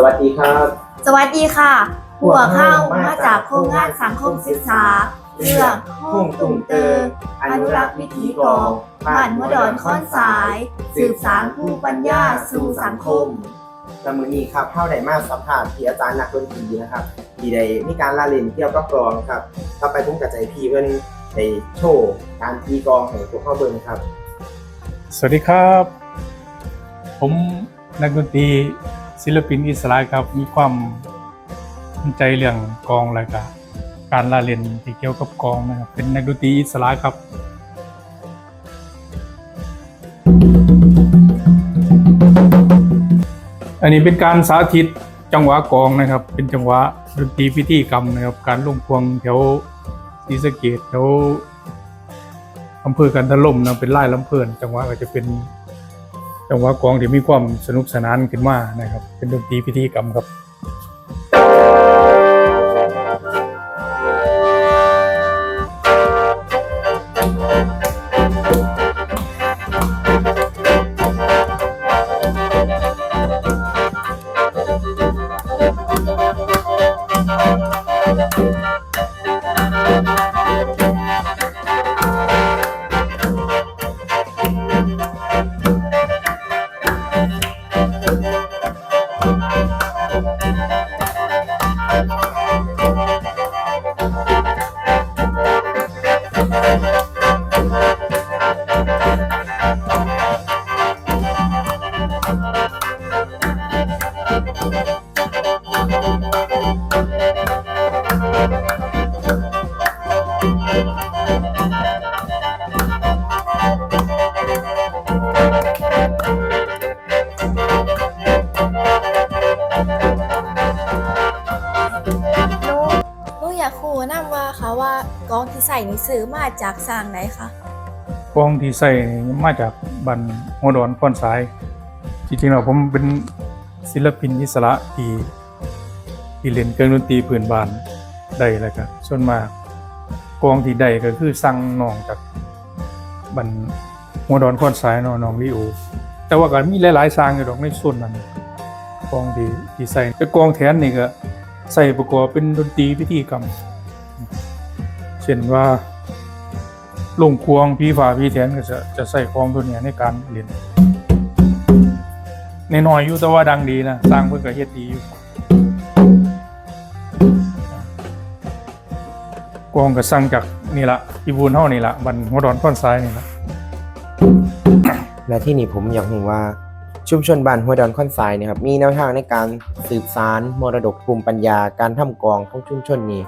สวัสดีครับ สวัสดีค่ะ หัวเข้ามาจากโครงงานสังคมศึกษา เรื่องห้องตุ่มเตออนุรักษ์วิถีกองบ้านหัวดอนค้อนสาย สืบสารผู้ปัญญาสู่สังคมและมือนี้ครับเข้าได้มาสัมภาษณ์ที่อาจารย์นักดนตรีนะครับที่ได้มีการละเล่นเกี่ยวกับกลองครับต่อไปผมกับใจพี่เพิ่นได้โชว์การตีกลองของพวกเข้าเบิ่งครับ สวัสดีครับ ผมนักดนตรี ศิลปินอิสระครับมีความสนใจเรื่องกองและก็การละเล่นที่เกี่ยวกับกองนะครับเป็นนักดนตรีอิสระครับอันนี้เป็นการสาธิตจังหวะกองนะครับ เป็นจังหวะดนตรีพิธีกรรมนะครับ การลงพวงแถวศรีสะเกดแถวอำเภอกันทะล่มนะเป็นไล่ลำเพลินจังหวะก็จะเป็น จังหวะกลองที่มีความสนุกสนานขึ้นมานะครับ เป็นดนตรีพิธีกรรมครับ หนูหนูอยากคูนำว่าค่ะว่ากองที่ใส่นี่ซื้อมาจากสร้างไหนคะกองที่ใส่นี่มาจากบันหัวดอนพอนสาย จริงๆแล้วผมเป็นศิลปินอิสระที่ที่เล่นเครื่องดนตรีพื้นบ้าน ได้แล้วก็ส่วนมากกองที่ได้ก็คือสั่งน้องจากบันหัวดอนพอนสายนาะน้องลิโอแต่ว่าก็มีหลายๆสร้างอยู่ดอกในส่วนนั้นกองที่ที่ใส่แต่กองแทนนี่ก็ใส่ประกอบเป็นดนตรีพิธีกรรมเช่นว่าลงควงพี่ฝ่าพี่แทนก็จะจะใส่ควงตัวเนี้ยในการเรียนในน้อยอยู่แต่ว่าดังดีนะสร้างเพื่อก็เฮ็ดดีอยู่ วงก็สร้างจากนี่ละอีบูนเฮานี่ละบันหัวดอนต้นซ้ายนี่ละและที่นี่ผมอยากรู้ว่าชุมชนบ้านห้วยดอนค่อนทรายเนะครับมีแนวทางในการสืบสารมรดกภูมิปัญญาการทำกลองของชุมชนนี้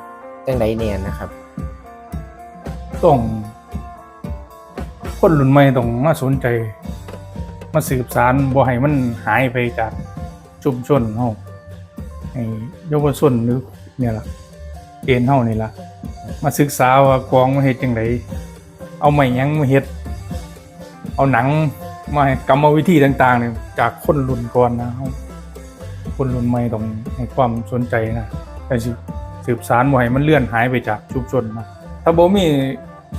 จังไดแน่นะครับต้องคนรุ่นใหม่ต้องมาสนใจ มาสืบสารบ่ให้มันหายไปจากชุมชนเฮาให้เยาวชนหรือเนี่ยล่ะเกณฑ์เฮานี่ล่ะ มาศึกษาว่ากองมาเฮ็ดจังไดเอาไม้ยังมาเฮ็ด เอาหนังมาให้กรรมวิธีต่างๆเนี่ยจากคนรุ่นก่อนนะคนรุ่นใหม่ต้องให้ความสนใจนะแต่สืบสารบ่ให้มันเลื่อนหายไปจากชุมชนนะถ้าบ่มี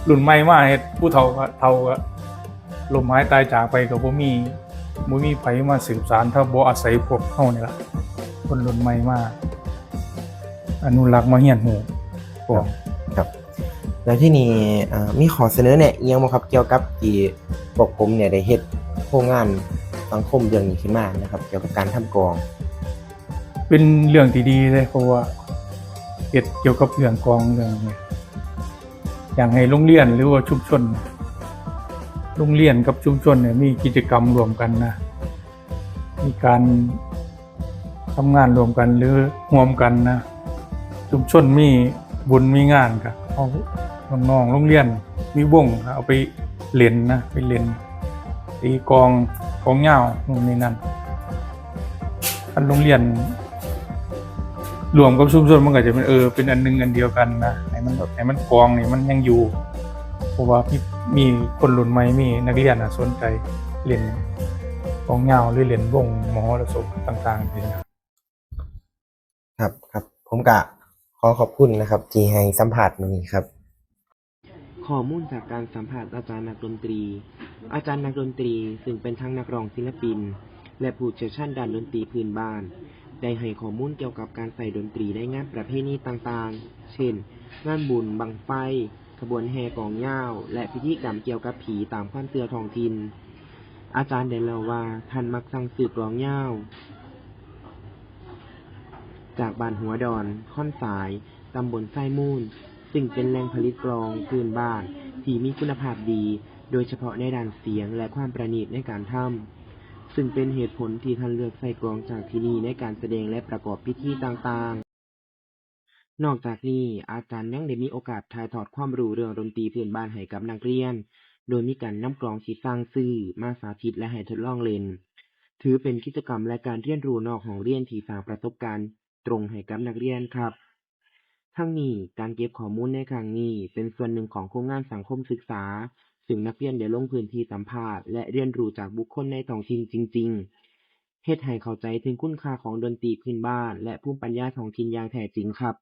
รุ่นใหม่มาเฮ็ดผู้เฒ่าเฒ่าก็ลมหายตายจากไปก็บ่มีบ่มีไผมาสืบสารถ้าบ่อาศัยพวกเฮานี่ล่ะคนรุ่นใหม่มาอนุรักษ์มาเฮียนหูพวกครับ แล้วที่นี่มีขอเสนอแนะอิหยังบ่ครับเกี่ยวกับที่พวกผมเนี่ยได้เฮ็ดโครงงานสังคมเรื่องนี้ขึ้นมานะครับ เกี่ยวกับการทำกอง เป็นเรื่องที่ดีเลยเพราะว่าเกี่ยวเกี่ยวกับเรื่องกองเรื่องนี้อย่างให้โรงเรียนหรือว่าชุมชนโรงเรียนกับชุมชนเนี่ยมีกิจกรรมรวมกันนะมีการทำงานรวมกันหรือรวมกันนะชุมชนมีบุญมีงานกับเอา น้องๆโรงเรียนมีวงเอาไปเล่นนะไปเล่นตีกองกองเหย้านู่นนี่นั่นอันโรงเรียน รวมกับชุมชนมันก็จะเป็นเออเป็นอันหนึงอันเดียวกันนะให้มันแบบให้มันกองนี่มันยังอยู่เพราะว่ามีมีคนรุ่นใหม่มีนักเรียนอะสนใจเรียนกองเงาหรือเรียนวงมหรสพต่างๆนี่นะครับครับผมกะขอขอบคุณนะครับ ที่ให้สัมผัสมื้อนี้ครับ ข้อมูลจากการสัมผัสอาจารย์นักดนตรี อาจารย์นักดนตรีซึ่งเป็นทั้งนักร้องศิลปิน และผู้เชี่ยวชาญด้านดนตรีพื้นบ้าน ได้ให้ข้อมูลเกี่ยวกับการใส่ดนตรีในงานประเพณีต่างๆ เช่น งานบุญ บังไฟ ขบวนแห่กองย่าว และพิธีกรรมเกี่ยวกับผีตามความเชื่อท้องถิ่น อาจารย์ได้เล่าว่าท่านมักสั่งซื้อกองย่าว จากบ้านหัวดอน ค่อนสาย ตำบลไส้มูล ซึ่งเป็นแหล่งผลิตกลองพื้นบ้านที่มีคุณภาพดี โดยเฉพาะในด้านเสียงและความประณีตในการทำซึ่งเป็นเหตุผลที่ท่านเลือกใส่กลองจากที่นี่ในการแสดงและประกอบพิธีต่างๆ นอกจากนี้อาจารย์ยังได้มีโอกาสถ่ายทอดความรู้เรื่องดนตรีพื้นบ้านให้กับนักเรียน โดยมีการนำกลองที่สร้างซื่อมาสาธิตและให้ทดลองเล่นถือเป็นกิจกรรมและการเรียนรู้นอกห้องเรียนที่สร้างประสบการณ์ ตรงให้กับนักเรียนครับ ทั้งนี้การเก็บข้อมูลในครั้งนี้เป็นส่วนหนึ่งของโครงงานสังคมศึกษา ซึ่งนักเรียนได้ลงพื้นที่สัมภาษณ์และเรียนรู้จากบุคคลในท้องถิ่นจริง ๆ เฮ็ดให้เข้าใจถึงคุณค่าของดนตรีพื้นบ้านและภูมิปัญญาท้องถิ่นอย่างแท้จริงครับ